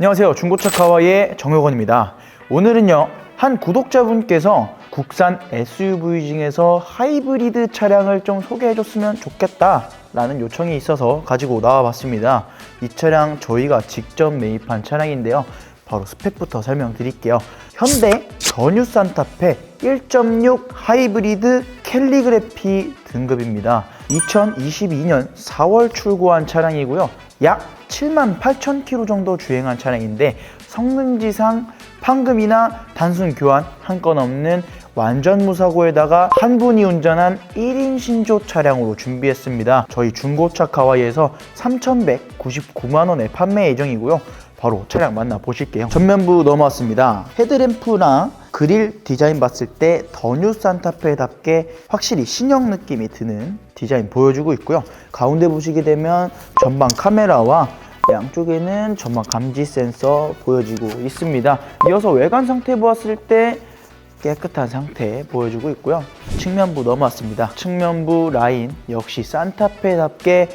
안녕하세요. 중고차 카와이의 정효건입니다. 오늘은요, 한 구독자분께서 국산 SUV 중에서 하이브리드 차량을 좀 소개해 줬으면 좋겠다. 라는 요청이 있어서 가지고 나와 봤습니다. 이 차량 저희가 직접 매입한 차량인데요. 바로 스펙부터 설명드릴게요. 현대 전유 산타페 1.6 하이브리드 캘리그래피 등급입니다. 2022년 4월 출고한 차량이고요. 약 7만 8천 킬로 정도 주행한 차량인데 성능지상 판금이나 단순 교환 한 건 없는 완전 무사고에다가 한 분이 운전한 1인 신조 차량으로 준비했습니다. 저희 중고차 카와이에서 3,199만 원에 판매 예정이고요. 바로 차량 만나 보실게요. 전면부 넘어왔습니다. 헤드램프랑 그릴 디자인 봤을 때 더뉴 산타페답게 확실히 신형 느낌이 드는 디자인 보여주고 있고요. 가운데 보시게 되면 전방 카메라와 양쪽에는 전방 감지 센서 보여지고 있습니다. 이어서 외관 상태 보았을 때 깨끗한 상태 보여주고 있고요. 측면부 넘어왔습니다. 측면부 라인 역시 산타페답게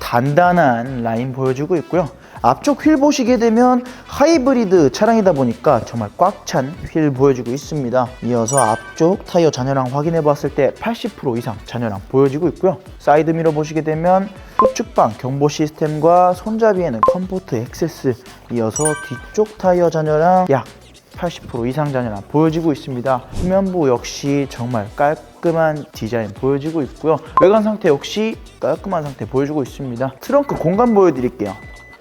단단한 라인 보여주고 있고요. 앞쪽 휠 보시게 되면 하이브리드 차량이다 보니까 정말 꽉 찬 휠 보여주고 있습니다. 이어서 앞쪽 타이어 잔여량 확인해 봤을 때 80% 이상 잔여량 보여지고 있고요. 사이드 미러 보시게 되면 후측방 경보 시스템과 손잡이에는 컴포트 액세스 이어서 뒤쪽 타이어 잔여량 약 80% 이상 잔여량 보여지고 있습니다. 후면부 역시 정말 깔끔한 디자인 보여지고 있고요. 외관 상태 역시 깔끔한 상태 보여주고 있습니다. 트렁크 공간 보여드릴게요.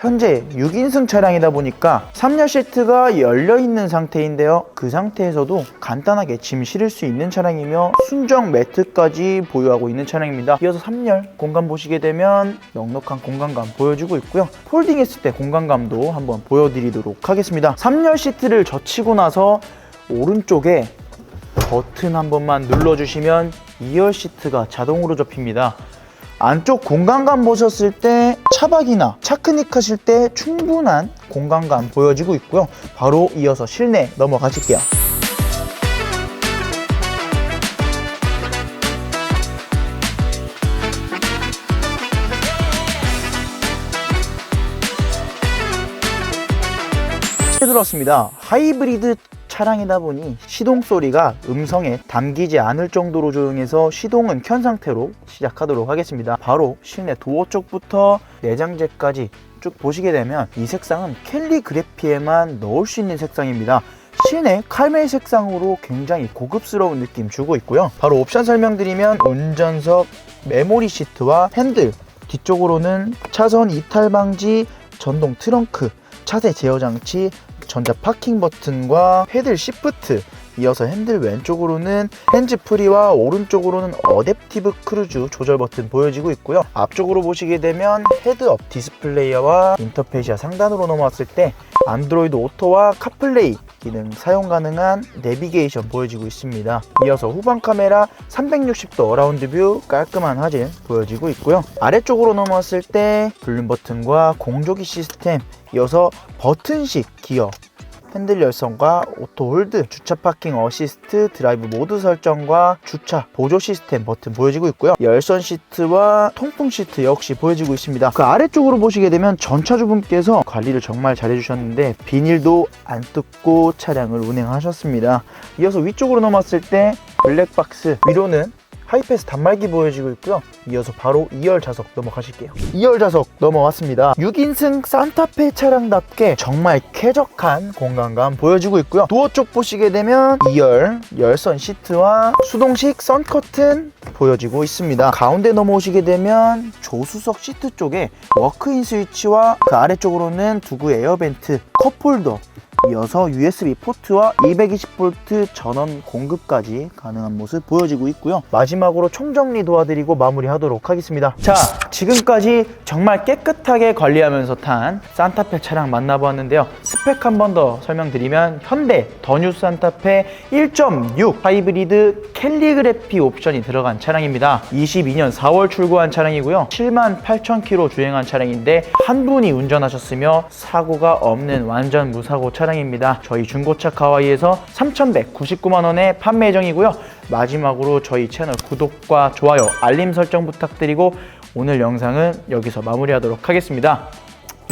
현재 6인승 차량이다 보니까 3열 시트가 열려 있는 상태인데요. 그 상태에서도 간단하게 짐 실을 수 있는 차량이며 순정 매트까지 보유하고 있는 차량입니다. 이어서 3열 공간 보시게 되면 넉넉한 공간감 보여주고 있고요. 폴딩했을 때 공간감도 한번 보여드리도록 하겠습니다. 3열 시트를 젖히고 나서 오른쪽에 버튼 한 번만 눌러주시면 2열 시트가 자동으로 접힙니다. 안쪽 공간감 보셨을 때 차박이나 차크닉 하실 때 충분한 공간감 보여지고 있고요. 바로 이어서 실내 넘어가실게요. 들었습니다. 하이브리드 차량이다 보니 시동 소리가 음성에 담기지 않을 정도로 조용해서 시동은 켠 상태로 시작하도록 하겠습니다. 바로 실내 도어 쪽부터 내장재까지 쭉 보시게 되면 이 색상은 캘리그래피에만 넣을 수 있는 색상입니다. 실내 칼메 색상으로 굉장히 고급스러운 느낌 주고 있고요. 바로 옵션 설명드리면 운전석 메모리 시트와 핸들 뒤쪽으로는 차선 이탈 방지 전동 트렁크 차세 제어 장치 전자 파킹 버튼과 패들 시프트 이어서 핸들 왼쪽으로는 핸즈 프리와 오른쪽으로는 어댑티브 크루즈 조절 버튼 보여지고 있고요. 앞쪽으로 보시게 되면 헤드업 디스플레이와 인터페이시아 상단으로 넘어왔을 때 안드로이드 오토와 카플레이 기능 사용 가능한 내비게이션 보여지고 있습니다. 이어서 후방 카메라 360도 어라운드 뷰 깔끔한 화질 보여지고 있고요. 아래쪽으로 넘어왔을 때 볼륨 버튼과 공조기 시스템 이어서 버튼식 기어 핸들 열선과 오토 홀드, 주차 파킹 어시스트, 드라이브 모드 설정과 주차 보조 시스템 버튼 보여지고 있고요. 열선 시트와 통풍 시트 역시 보여지고 있습니다. 그 아래쪽으로 보시게 되면 전차주분께서 관리를 정말 잘해주셨는데 비닐도 안 뜯고 차량을 운행하셨습니다. 이어서 위쪽으로 넘어왔을 때 블랙박스 위로는 하이패스 단말기 보여지고 있고요. 이어서 바로 2열 좌석 넘어가실게요. 2열 좌석 넘어왔습니다. 6인승 산타페 차량답게 정말 쾌적한 공간감 보여지고 있고요. 도어 쪽 보시게 되면 2열 열선 시트와 수동식 선커튼 보여지고 있습니다. 가운데 넘어오시게 되면 조수석 시트 쪽에 워크인 스위치와 그 아래쪽으로는 두구 에어벤트, 컵홀더 이어서 USB 포트와 220V 전원 공급까지 가능한 모습 보여지고 있고요. 마지막으로 총정리 도와드리고 마무리하도록 하겠습니다. 자, 지금까지 정말 깨끗하게 관리하면서 탄 산타페 차량 만나보았는데요. 스펙 한 번 더 설명드리면 현대 더뉴 산타페 1.6 하이브리드 캘리그래피 옵션이 들어간 차량입니다. 22년 4월 출고한 차량이고요. 7만 8천 킬로 주행한 차량인데 한 분이 운전하셨으며 사고가 없는 완전 무사고 차량 입니다. 저희 중고차 카와이에서 3,199만 원에 판매 예정이고요. 마지막으로 저희 채널 구독과 좋아요, 알림 설정 부탁드리고 오늘 영상은 여기서 마무리하도록 하겠습니다.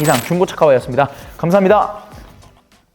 이상 중고차 카와이였습니다. 감사합니다.